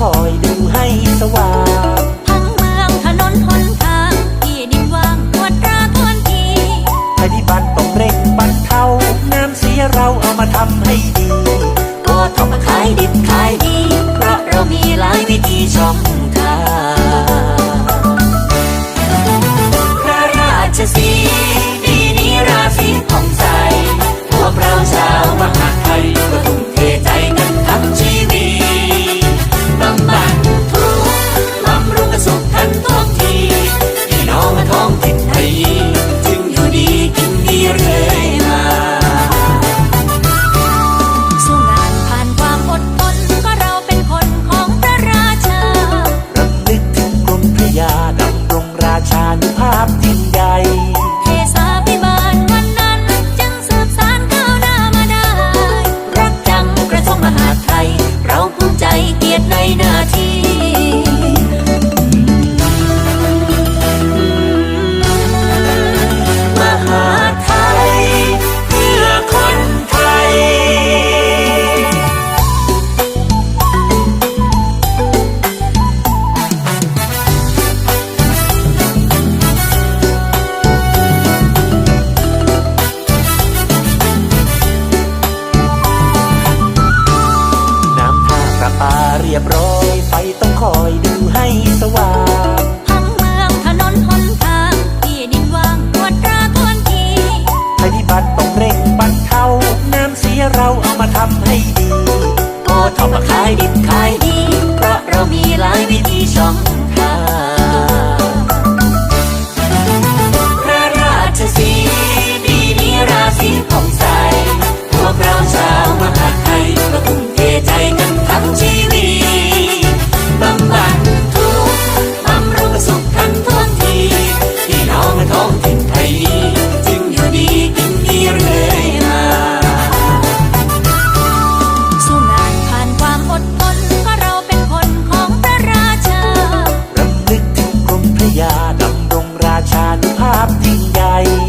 คอยดึงให้สว่างทั้งเมืองถนนหนทางที่ดินว่างปวดราทวนทีภัยพิบัติต้องเร่งบรรเทาน้ำเสียเราเอามาทำให้ดี ยบร้อยไฟต้องคอยดูให้สว่างทั้งเมืองถนนหนทางที่ดินว่างปวดตราทวนทีภัยพิบัติต้องเร่งบรรเทาน้ำเสียเราเอามาทำให้ดีพอทำมาขายดิบขายดี เพราะเรามีหลายวิธีช่องทาง ภาพที่ใหญ่